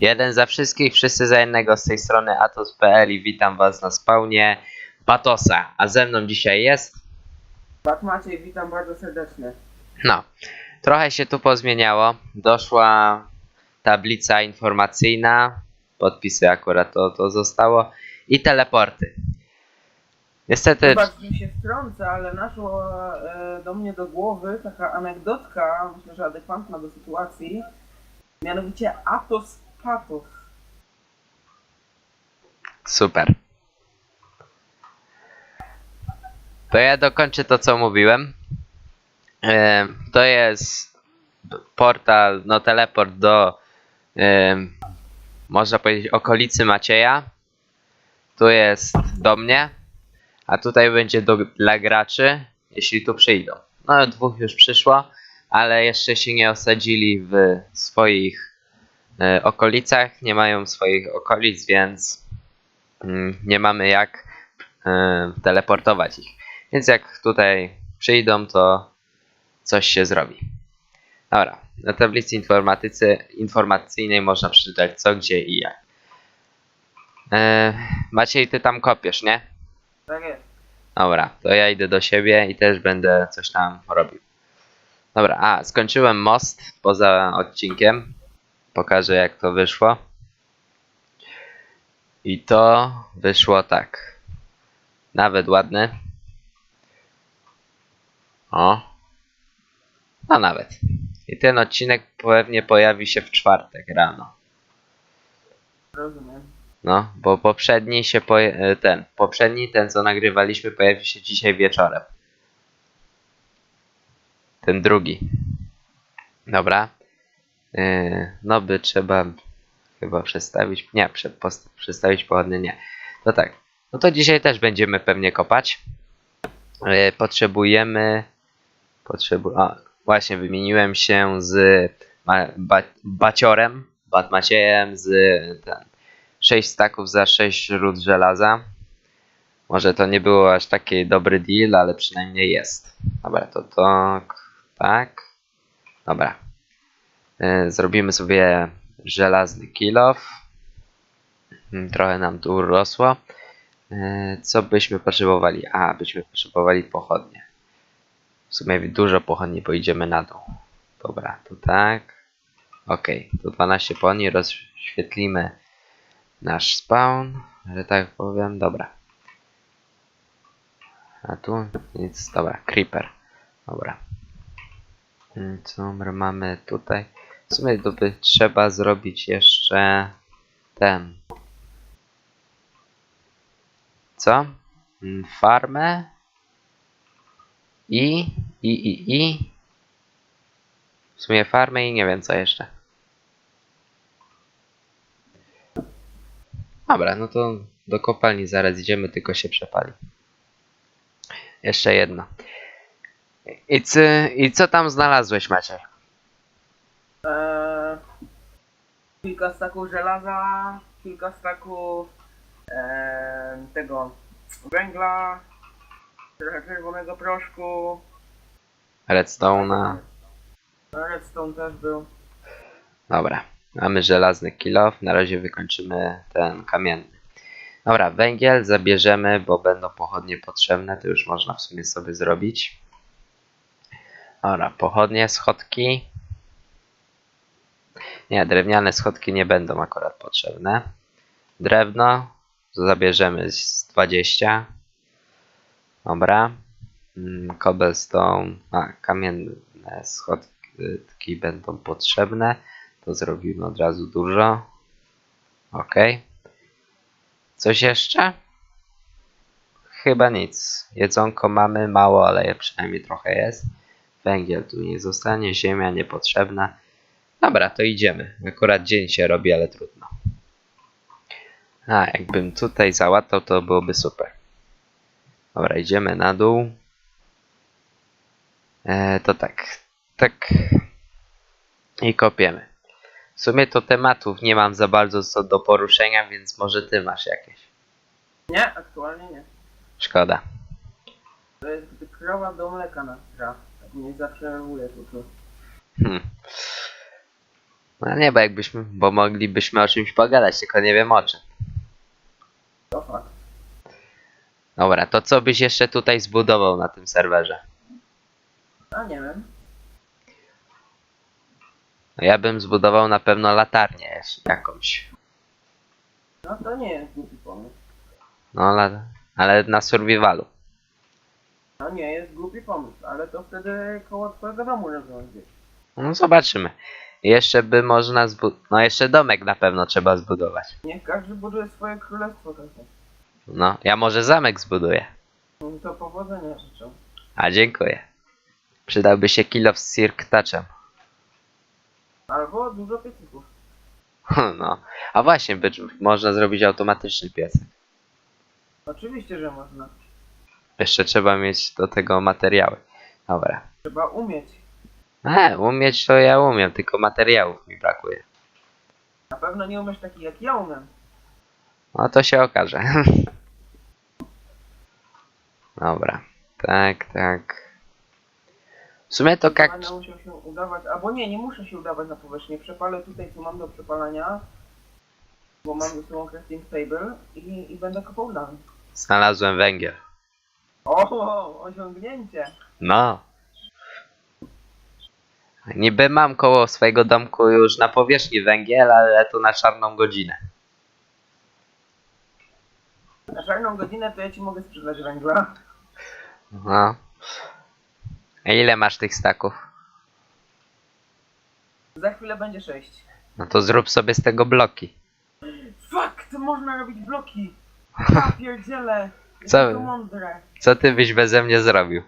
Jeden za wszystkich, wszyscy za jednego z tej strony Atos.pl i witam was na spawnie Batosa. A ze mną dzisiaj jest, Bat Maciej, witam bardzo serdecznie. no, trochę się tu pozmieniało. Doszła tablica informacyjna, podpisy akurat to, to zostało i teleporty. Niestety, Wybacz, że się wtrącę, ale naszła e, do mnie do głowy taka anegdotka, myślę, że adekwatna do sytuacji, mianowicie Atos Super. To ja dokończę to, co mówiłem. E, To jest portal, no teleport do, e, można powiedzieć, okolicy Macieja. Tu jest do mnie, a tutaj będzie do, dla graczy, jeśli tu przyjdą. No, dwóch już przyszło, ale jeszcze się nie osadzili w swoich okolicach, nie mają swoich okolic, więc mm, nie mamy jak e, teleportować ich. Więc jak tutaj przyjdą, to coś się zrobi. Dobra, na tablicy informatycy, informacyjnej można przeczytać co, gdzie i jak. E, Maciej, ty tam kopiesz, nie? Tak jest. Dobra, to ja idę do siebie i też będę coś tam robił. Dobra, a skończyłem most poza odcinkiem. Pokażę jak to wyszło. I to wyszło tak. Nawet ładny. O. No nawet. I ten odcinek pewnie pojawi się w czwartek rano. Rozumiem. No, bo poprzedni się e, ten, poprzedni, ten co nagrywaliśmy pojawi się dzisiaj wieczorem. Ten drugi. Dobra. Yy, no by trzeba chyba przestawić, nie, przestawić pochodnie, nie. No tak, no to dzisiaj też będziemy pewnie kopać. Yy, potrzebujemy, potrzebu a, właśnie wymieniłem się z ba Baciorem, Batmaciejem, z ten, 6 staków za 6 ród żelaza. Może to nie było aż taki dobry deal, ale przynajmniej jest. Dobra, to tak, tak. Dobra. E, Zrobimy sobie żelazny kilof. Mm, Trochę nam tu urosło. E, Co byśmy potrzebowali? A, byśmy potrzebowali pochodnie. W sumie dużo pochodni, bo idziemy na dół. Dobra, to tak. Ok, to 12 pochodni rozświetlimy nasz spawn, że tak powiem, dobra. A tu nic, dobra, creeper, dobra. Co my mamy tutaj? W sumie to by trzeba zrobić jeszcze ten. Co? Mm, Farmę i, i, i, i. W sumie farmę i nie wiem co jeszcze. Dobra, no to do kopalni zaraz idziemy, tylko się przepali. Jeszcze jedno. I, ty, I co tam znalazłeś, Maciej? Eee, kilka staków żelaza, kilka staków eee, tego węgla, trochę czerwonego proszku. Redstone'a. No, Redstone też był. Dobra, mamy żelazny kilof. Na razie wykończymy ten kamienny. Dobra, węgiel zabierzemy, bo będą pochodnie potrzebne. To już można w sumie sobie zrobić. Dobra, pochodnie, schodki. Nie, drewniane schodki nie będą akurat potrzebne. Drewno zabierzemy z 20. Dobra. Mm, Cobblestone, a kamienne schodki będą potrzebne. To zrobimy od razu dużo. Ok. Coś jeszcze? Chyba nic. Jedzonko mamy mało, ale przynajmniej trochę jest. Węgiel tu nie zostanie, ziemia niepotrzebna. Dobra, to idziemy. Akurat dzień się robi, ale trudno. A, jakbym tutaj załatał, to byłoby super. Dobra, idziemy na dół. E, to tak. Tak. I kopiemy. W sumie to tematów nie mam za bardzo co do poruszenia, więc może ty masz jakieś. Nie, aktualnie nie. Szkoda. To jest gdy krowa do mleka na zawsze mówię tu. Hmm. No nie, bo jakbyśmy, bo moglibyśmy o czymś pogadać, tylko nie wiem o czym. To fakt. Dobra, to co byś jeszcze tutaj zbudował na tym serwerze? A nie wiem. No ja bym zbudował na pewno latarnię jakąś. No to nie jest głupi pomysł. No, la, ale na survivalu. No nie jest głupi pomysł, ale to wtedy koło twojego domu rozwiążesz. No zobaczymy. Jeszcze by można zbudować. No jeszcze domek na pewno trzeba zbudować. Niech każdy buduje swoje królestwo takie. No, ja może zamek zbuduję. No To powodzenia życzę. A dziękuję. Przydałby się kill z Touchem. Albo dużo piecyków. No. A właśnie, by, można zrobić automatyczny piecek. Oczywiście, że można. Jeszcze trzeba mieć do tego materiały. Dobra. Trzeba umieć. E, umieć to ja umiem, tylko materiałów mi brakuje. Na pewno nie umiesz taki jak ja umiem. No to się okaże. Dobra. Tak, tak. W sumie to jak... Będę musiał się udawać, albo nie, nie muszę się udawać na powierzchnię. Przepalę tutaj, co mam do przepalania, bo mam ze sobą crafting table i, i będę kopał dalej. Znalazłem węgiel. O, osiągnięcie! No. Niby mam koło swojego domku już na powierzchni węgiel, ale to na czarną godzinę. Na czarną godzinę to ja ci mogę sprzedać węgla. No. A ile masz tych staków? Za chwilę będzie sześć. No to zrób sobie z tego bloki. Fakt, można robić bloki! Ja pierdzielę! Co? Jakie to mądre! Co ty byś beze mnie zrobił?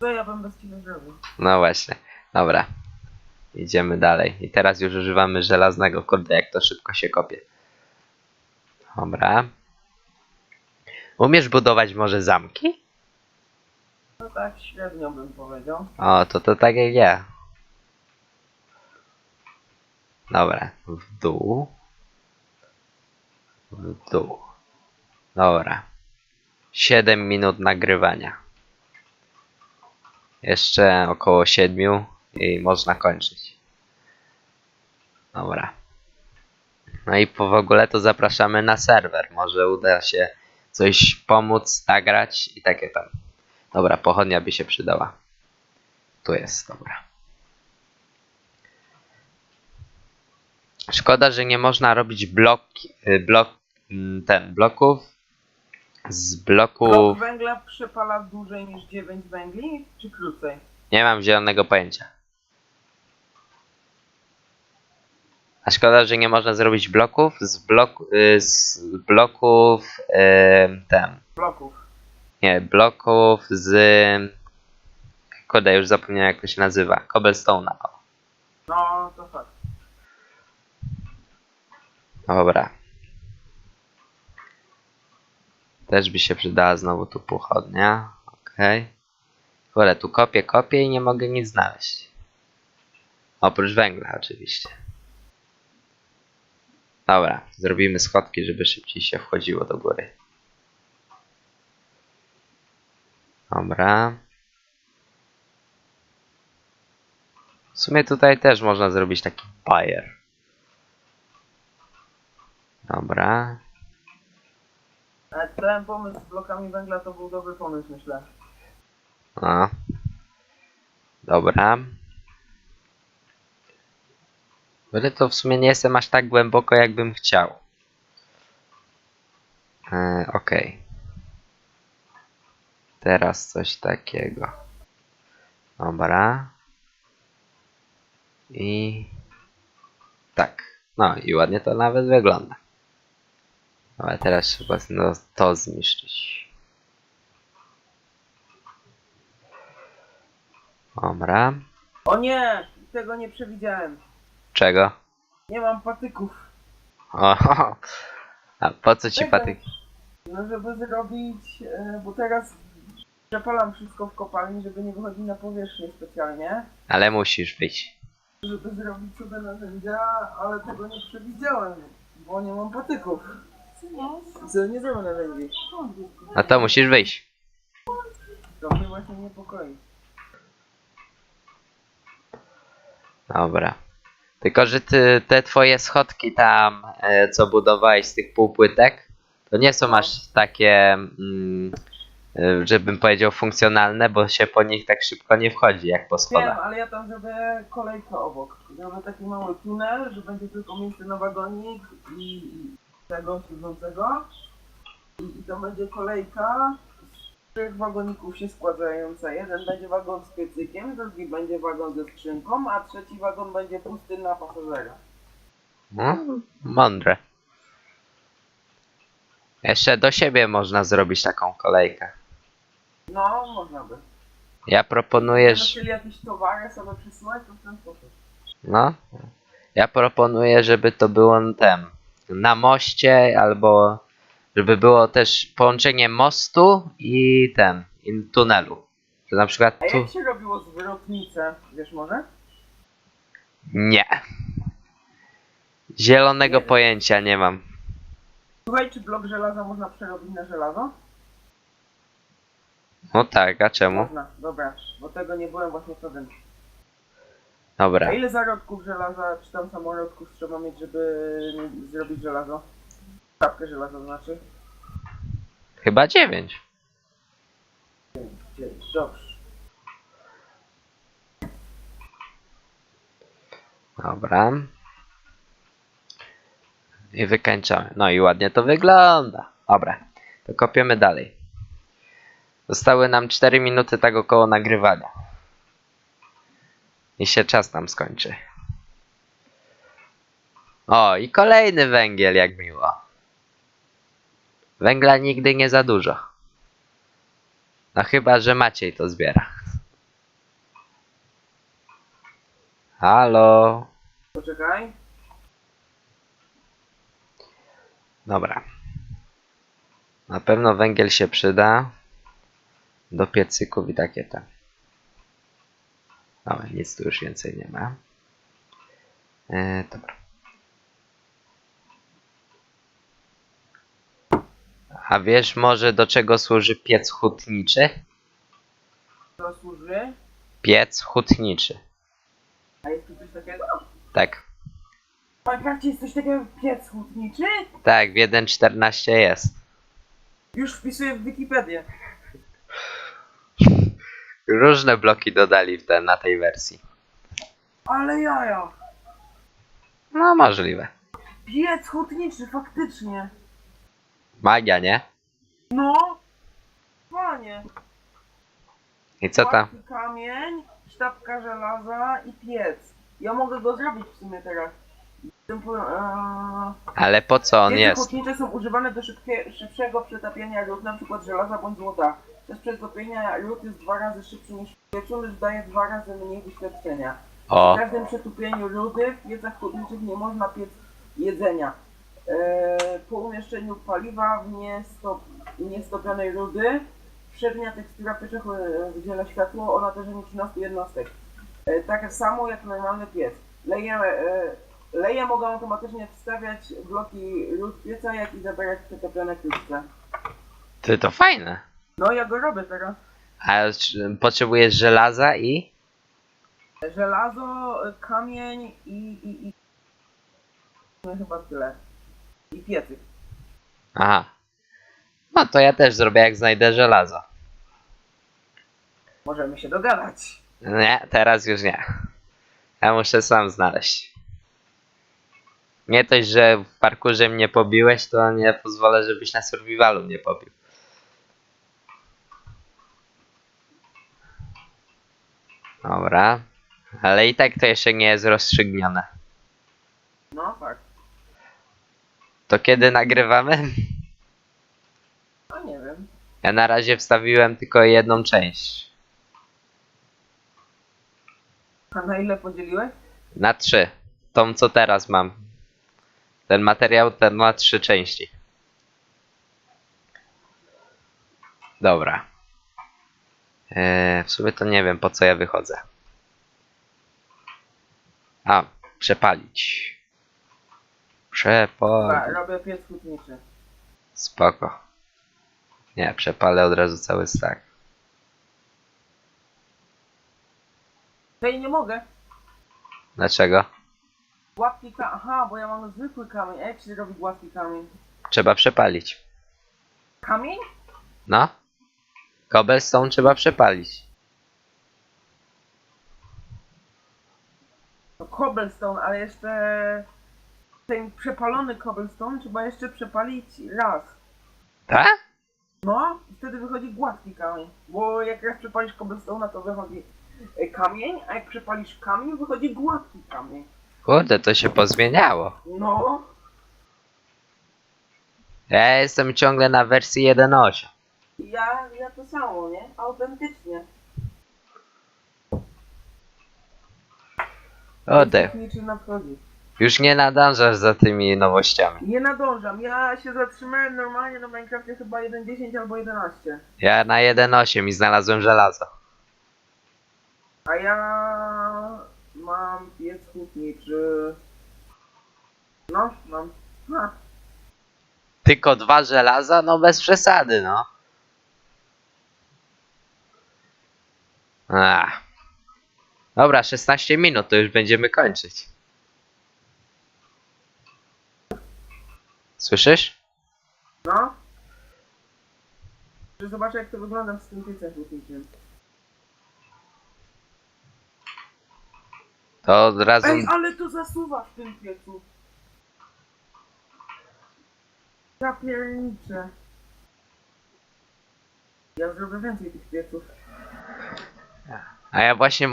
Co ja bym bez ciebie zrobił? No właśnie. Dobra. Idziemy dalej. I teraz już używamy żelaznego. Kurde, jak to szybko się kopie. Dobra. Umiesz budować może zamki? No tak średnio bym powiedział. O, to to tak jak ja. Dobra, w dół. W dół. Dobra. 7 minut nagrywania. Jeszcze około 7 i można kończyć. Dobra. No i po w ogóle to zapraszamy na serwer. Może uda się coś pomóc, nagrać i takie tam. Dobra, pochodnia by się przydała. Tu jest, dobra. Szkoda, że nie można robić y, blok, mm, ten, bloków z Blok bloków. węgla przepala dłużej niż 9 węgli, czy krócej? Nie mam zielonego pojęcia. A szkoda, że nie można zrobić bloków z, blok, y, z bloków y, ten. Bloków. Nie, bloków z. Kurde, już zapomniałem jak to się nazywa. Cobblestone'a. o. No, to fakt. Dobra. Też by się przydała znowu tu pochodnia. Okej. Okay. tu kopię, kopię i nie mogę nic znaleźć. Oprócz węgla oczywiście. Dobra, zrobimy schodki, żeby szybciej się wchodziło do góry. Dobra. W sumie tutaj też można zrobić taki bajer. Dobra. Ten pomysł z blokami węgla to był dobry pomysł, myślę. No. Dobra. Ale to w sumie nie jestem aż tak głęboko, jakbym chciał. E, Okej. Teraz coś takiego. Dobra. I tak. No i ładnie to nawet wygląda. Ale teraz trzeba no, to zniszczyć. Dobra. O nie! Tego nie przewidziałem. Czego? Nie mam patyków. O, a po co ci patyk? No, żeby zrobić, e, bo teraz przepalam wszystko w kopalni, żeby nie wychodzić na powierzchnię specjalnie, Ale musisz wyjść. żeby zrobić sobie narzędzia, ale tego nie przewidziałem, bo nie mam patyków. Co nie zrobię narzędzi. No to musisz wyjść. To mnie właśnie niepokoi. Dobra. Tylko, że ty, te twoje schodki tam, e, co budowałeś z tych półpłytek, to nie są aż takie, mm, e, żebym powiedział, funkcjonalne, bo się po nich tak szybko nie wchodzi, jak po Wiem, schodach. ale ja tam zrobię kolejkę obok. Zrobię taki mały tunel, że będzie tylko miejsce na wagonik i i tego służącego. I, to będzie kolejka z trzech wagoników się składająca. Jeden będzie wagon z piecykiem, drugi będzie wagon ze skrzynką, a trzeci wagon będzie pusty na pasażera. No, mądre. Jeszcze do siebie można zrobić taką kolejkę. No, można by. Ja proponuję, chcieli jakieś towary sobie przesyłać, to w ten sposób. No. Ja proponuję, żeby to było tem. Na moście, albo żeby było też połączenie mostu i ten. I tunelu. Że na przykład A tu. jak się robiło zwrotnicę, wiesz może? Nie. Zielonego Nie. pojęcia nie mam. Słuchaj, czy blok żelaza można przerobić na żelazo? No tak, a czemu? Można, dobra, bo tego nie byłem właśnie pewien. Dobra. A ile zarodków żelaza, czy tam samorodków trzeba mieć, żeby zrobić żelazo? Szapkę żelaza to znaczy? Chyba dziewięć. Dziewięć, dobrze. Dobra. I wykańczamy. No i ładnie to wygląda. Dobra. To kopiemy dalej. Zostały nam 4 minuty tak około nagrywania. I się czas nam skończy. O, i kolejny węgiel, jak miło. Węgla nigdy nie za dużo. No chyba, że Maciej to zbiera. Halo. Poczekaj. Dobra. Na pewno węgiel się przyda. Do piecyków i takie tam. Dobra, nic tu już więcej nie ma. E, dobra. A wiesz może do czego służy piec hutniczy? To służy. Piec hutniczy. A jest tu coś takiego? Tak. W Minecrafcie jest coś takiego jak piec hutniczy? Tak, w 1.14 jest. Już wpisuję w Wikipedię. Różne bloki dodali w te, na tej wersji. Ale jaja! No możliwe. Piec hutniczy, faktycznie. Magia, nie? No! Panie! I co tam? Kamień, sztabka żelaza i piec. Ja mogę go zrobić w sumie teraz. Tym po, eee, Ale po co on Piece jest? hutnicze są używane do szybkie, szybszego przetapiania ród, np. żelaza bądź złota. Czas przetopienia ród jest dwa razy szybszy niż pieczonych, daje dwa razy mniej wyświadczenia. O, W każdym przetopieniu rudy w piecach hutniczych nie można piec jedzenia. Eee, po umieszczeniu paliwa w niestop, niestopionej rudy przednia tekstura pieczach e, wydziela światło o natężeniu 13 jednostek. E, tak samo jak normalny piec. Leje, e, leje mogą automatycznie wstawiać bloki ród pieca, jak i zabierać przetopione klucze. ty to fajne. No ja go robię teraz. A czy- potrzebujesz żelaza i? Żelazo, kamień i, i, i... No chyba tyle. I piecyk. Aha. No to ja też zrobię jak znajdę żelazo. Możemy się dogadać. Nie, teraz już nie. Ja muszę sam znaleźć. Nie dość, że w parkurze mnie pobiłeś, to nie pozwolę, żebyś na survivalu mnie pobił. Dobra. Ale i tak to jeszcze nie jest rozstrzygnione. No tak. To kiedy nagrywamy? No nie wiem. Ja na razie wstawiłem tylko jedną część. A na ile podzieliłeś? Na trzy. Tą co teraz mam. Ten materiał ten ma trzy części. Dobra. Eee, w sumie to nie wiem po co ja wychodzę. A, przepalić. Dobra, Przepalić. robię piec hutniczy. Spoko. Nie, przepalę od razu cały stack. Tej nie mogę. Dlaczego? Gładki kamień. Aha, bo ja mam zwykły kamień. A jak się robi gładki kamień? Trzeba przepalić. Kamień? No. Cobblestone trzeba przepalić. No cobblestone, ale jeszcze ten przepalony cobblestone trzeba jeszcze przepalić raz. Tak? No, i wtedy wychodzi gładki kamień. Bo jak raz przepalisz cobblestone'a, to wychodzi e, kamień, a jak przepalisz kamień, wychodzi gładki kamień. Kurde, to się pozmieniało. No, Ja jestem ciągle na wersji 1.8. ja, ja to samo, nie? Autentycznie. Oddech. Niczym nadchodzi. Już nie nadążasz za tymi nowościami. Nie nadążam, ja się zatrzymałem normalnie na Minecrafcie chyba 1.10 albo 11. Ja na 1.8 i znalazłem żelazo. A ja mam piec hutniczy. No, mam. Ha. Tylko dwa żelaza? No bez przesady, no. Ach. Dobra, 16 minut, to już będziemy kończyć. Słyszysz? No. Że Zobaczę jak to wygląda z tym hutniczym. To od razu... Ej, ale to zasuwa w tym piecu. Ja pierniczę. Ja zrobię więcej tych pieców. A ja właśnie,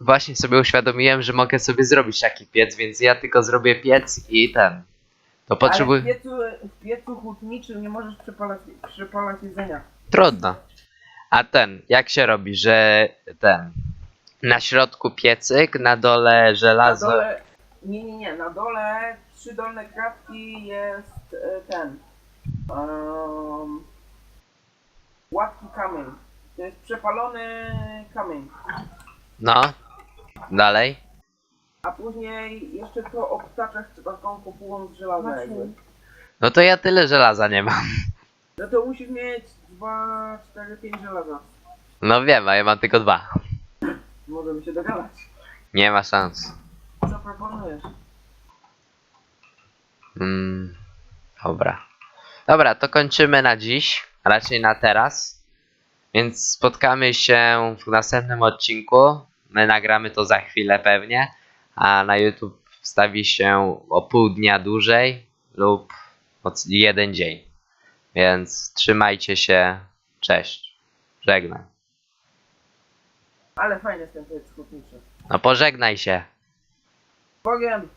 właśnie sobie uświadomiłem, że mogę sobie zrobić taki piec, więc ja tylko zrobię piec i ten. To Ale w potrzebuję... piecu, w piecu hutniczym nie możesz przepalać, przepalać jedzenia. Trudno. A ten, jak się robi, że ten... Na środku piecyk, na dole Na żelazo... dole, nie, nie, nie, na dole trzy dolne kratki jest e, ten. Um, gładki kamień. To jest przepalony kamień. No. Dalej. A później jeszcze to obtaczać taką kopułą z żelaza jakby. No to ja tyle żelaza nie mam. No to musisz mieć 2, 4, 5 żelaza. No wiem, a ja mam tylko dwa. Możemy się dogadać. Nie ma szans. Co proponujesz? Mm, dobra. Dobra, to kończymy na dziś, raczej na teraz. Więc spotkamy się w następnym odcinku. My nagramy to za chwilę pewnie, a na YouTube wstawi się o pół dnia dłużej lub jeden dzień. Więc trzymajcie się. Cześć. Żegnam. Ale fajny jest ten piec hutniczy. No pożegnaj się. Bogiem!